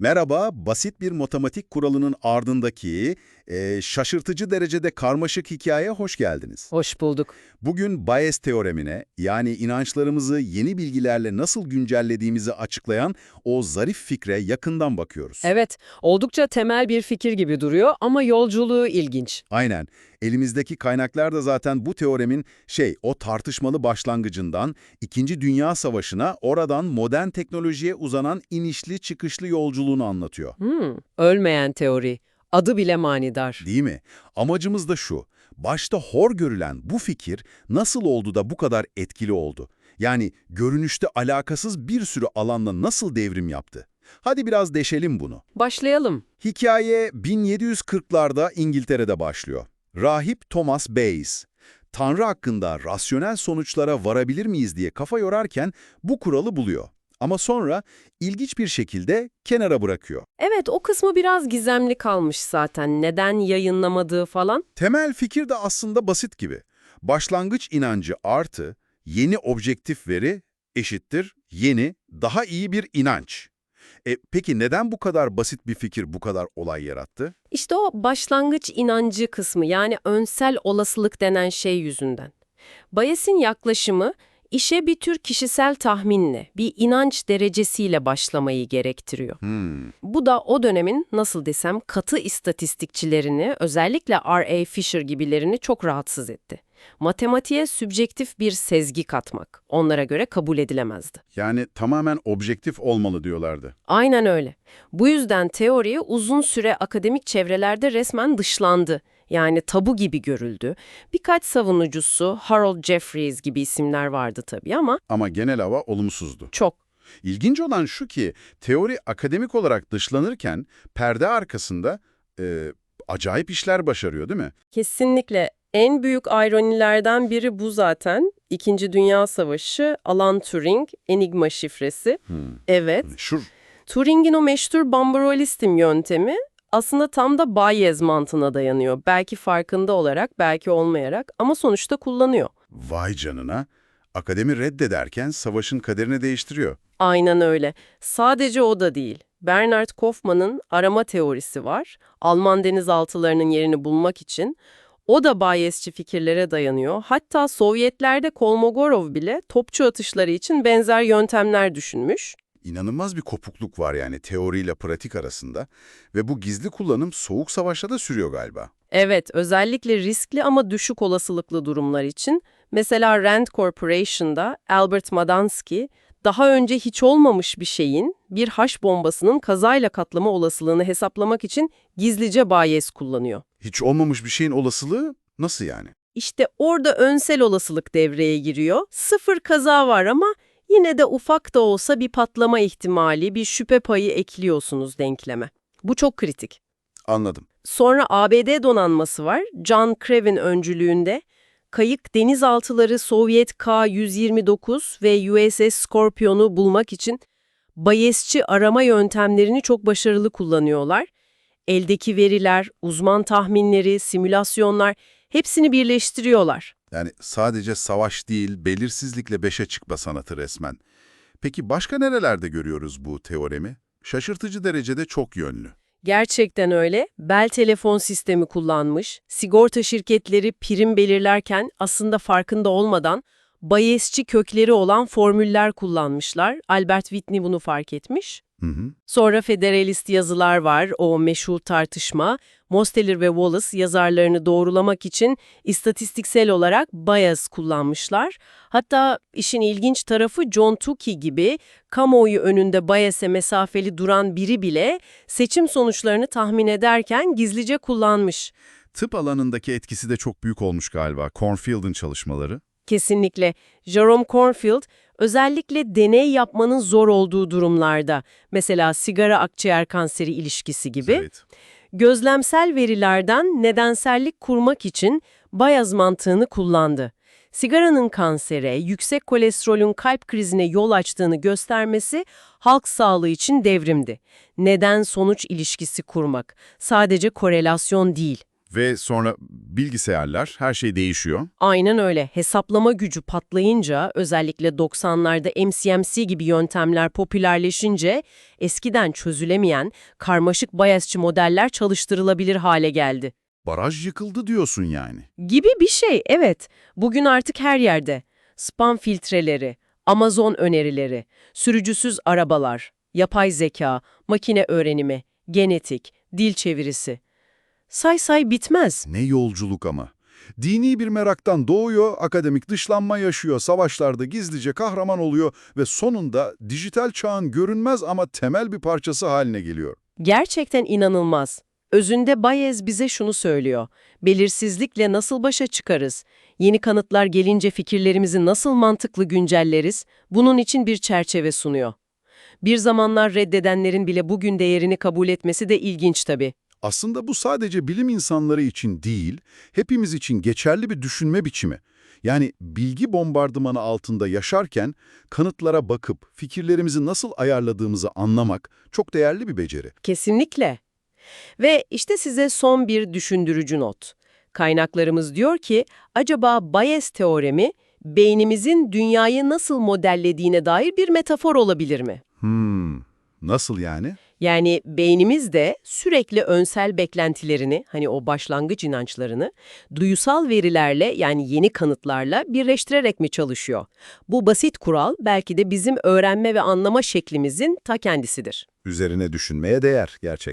Merhaba, basit bir matematik kuralının ardındaki e, şaşırtıcı derecede karmaşık hikayeye hoş geldiniz. Hoş bulduk. Bugün Bayes teoremine, yani inançlarımızı yeni bilgilerle nasıl güncellediğimizi açıklayan o zarif fikre yakından bakıyoruz. Evet, oldukça temel bir fikir gibi duruyor ama yolculuğu ilginç. Aynen. Elimizdeki kaynaklar da zaten bu teoremin şey, o tartışmalı başlangıcından İkinci Dünya Savaşı'na, oradan modern teknolojiye uzanan inişli çıkışlı yolculuğunu anlatıyor. Hmm, ölmeyen teori. Adı bile manidar. Değil mi? Amacımız da şu. Başta hor görülen bu fikir nasıl oldu da bu kadar etkili oldu? Yani görünüşte alakasız bir sürü alanla nasıl devrim yaptı? Hadi biraz deşelim bunu. Başlayalım. Hikaye 1740'larda İngiltere'de başlıyor. Rahip Thomas Bayes, Tanrı hakkında rasyonel sonuçlara varabilir miyiz diye kafa yorarken bu kuralı buluyor. Ama sonra ilginç bir şekilde kenara bırakıyor. Evet, o kısmı biraz gizemli kalmış zaten. Neden yayınlamadığı falan. Temel fikir de aslında basit gibi. Başlangıç inancı artı yeni objektif veri eşittir yeni, daha iyi bir inanç. E, peki neden bu kadar basit bir fikir bu kadar olay yarattı? İşte o başlangıç inancı kısmı yani önsel olasılık denen şey yüzünden. Bayes'in yaklaşımı işe bir tür kişisel tahminle, bir inanç derecesiyle başlamayı gerektiriyor. Hmm, Bu da o dönemin nasıl desem katı istatistikçilerini özellikle R.A. Fisher gibilerini çok rahatsız etti. Matematiğe sübjektif bir sezgi katmak onlara göre kabul edilemezdi. yani tamamen objektif olmalı diyorlardı. Aynen öyle. Bu yüzden teori uzun süre akademik çevrelerde resmen dışlandı. Yani tabu gibi görüldü. Birkaç savunucusu Harold Jeffreys gibi isimler vardı tabii ama Ama genel hava olumsuzdu. çok. İlginç olan şu ki teori akademik olarak dışlanırken perde arkasında e, acayip işler başarıyor değil mi? Kesinlikle en büyük ironilerden biri bu zaten. İkinci Dünya Savaşı, Alan Turing, Enigma şifresi. Evet, Şur Turing'in o meşhur Bambarolistim yöntemi aslında tam da Bayes mantığına dayanıyor. Belki farkında olarak, belki olmayarak ama sonuçta kullanıyor. vay canına. Akademi reddederken savaşın kaderini değiştiriyor. Aynen öyle. Sadece o da değil. Bernard Kaufmann'ın arama teorisi var. Alman denizaltılarının yerini bulmak için. O da Bayesçi fikirlere dayanıyor. Hatta Sovyetlerde Kolmogorov bile topçu atışları için benzer yöntemler düşünmüş. İnanılmaz bir kopukluk var yani teoriyle pratik arasında ve bu gizli kullanım soğuk savaşta da sürüyor galiba. Evet, özellikle riskli ama düşük olasılıklı durumlar için. Mesela Rand Corporation'da Albert Madansky, daha önce hiç olmamış bir şeyin, bir haş bombasının kazayla katlama olasılığını hesaplamak için gizlice Bayes kullanıyor. Hiç olmamış bir şeyin olasılığı nasıl yani? İşte orada önsel olasılık devreye giriyor. Sıfır kaza var ama yine de ufak da olsa bir patlama ihtimali, bir şüphe payı ekliyorsunuz denkleme. Bu çok kritik. Anladım. Sonra ABD donanması var. John Craven öncülüğünde. Kayık denizaltıları Sovyet K-129 ve USS Scorpion'u bulmak için Bayesçi arama yöntemlerini çok başarılı kullanıyorlar. Eldeki veriler, uzman tahminleri, simülasyonlar hepsini birleştiriyorlar. Yani sadece savaş değil, belirsizlikle beşe çıkma sanatı resmen. Peki başka nerelerde görüyoruz bu teoremi? Şaşırtıcı derecede çok yönlü. Gerçekten öyle. Bell telefon sistemi kullanmış. Sigorta şirketleri prim belirlerken aslında farkında olmadan Bayesçi kökleri olan formüller kullanmışlar. Albert Whitney bunu fark etmiş. Hı hı. Sonra federalist yazılar var, o meşhur tartışma. Mosteller ve Wallace yazarlarını doğrulamak için istatistiksel olarak bias kullanmışlar. Hatta işin ilginç tarafı John Tukey gibi kamuoyu önünde bias'e mesafeli duran biri bile seçim sonuçlarını tahmin ederken gizlice kullanmış. Tıp alanındaki etkisi de çok büyük olmuş galiba. Cornfield'ın çalışmaları. Kesinlikle. Jerome Cornfield özellikle deney yapmanın zor olduğu durumlarda, mesela sigara akciğer kanseri ilişkisi gibi, Evet. gözlemsel verilerden nedensellik kurmak için Bayaz mantığını kullandı. Sigaranın kansere, yüksek kolesterolün kalp krizine yol açtığını göstermesi halk sağlığı için devrimdi. Neden-sonuç ilişkisi kurmak, sadece korelasyon değil. Ve sonra bilgisayarlar, her şey değişiyor. Aynen öyle. Hesaplama gücü patlayınca, özellikle 90'larda MCMC gibi yöntemler popülerleşince eskiden çözülemeyen karmaşık Bayesçi modeller çalıştırılabilir hale geldi. Baraj yıkıldı diyorsun yani. Gibi bir şey, evet. Bugün artık her yerde. Spam filtreleri, Amazon önerileri, sürücüsüz arabalar, yapay zeka, makine öğrenimi, genetik, dil çevirisi. Say say bitmez. Ne yolculuk ama. Dini bir meraktan doğuyor, akademik dışlanma yaşıyor, savaşlarda gizlice kahraman oluyor ve sonunda dijital çağın görünmez ama temel bir parçası haline geliyor. Gerçekten inanılmaz. Özünde Bayez bize şunu söylüyor. Belirsizlikle nasıl başa çıkarız? Yeni kanıtlar gelince fikirlerimizi nasıl mantıklı güncelleriz? Bunun için bir çerçeve sunuyor. Bir zamanlar reddedenlerin bile bugün değerini kabul etmesi de ilginç tabii. Aslında bu sadece bilim insanları için değil, hepimiz için geçerli bir düşünme biçimi. Yani bilgi bombardımanı altında yaşarken kanıtlara bakıp fikirlerimizi nasıl ayarladığımızı anlamak çok değerli bir beceri. Kesinlikle. Ve işte size son bir düşündürücü not. Kaynaklarımız diyor ki, acaba Bayes teoremi beynimizin dünyayı nasıl modellediğine dair bir metafor olabilir mi? Hmm, nasıl yani? Yani beynimiz de sürekli önsel beklentilerini, hani o başlangıç inançlarını, duyusal verilerle yani yeni kanıtlarla birleştirerek mi çalışıyor? Bu basit kural belki de bizim öğrenme ve anlama şeklimizin ta kendisidir. Üzerine düşünmeye değer gerçekten.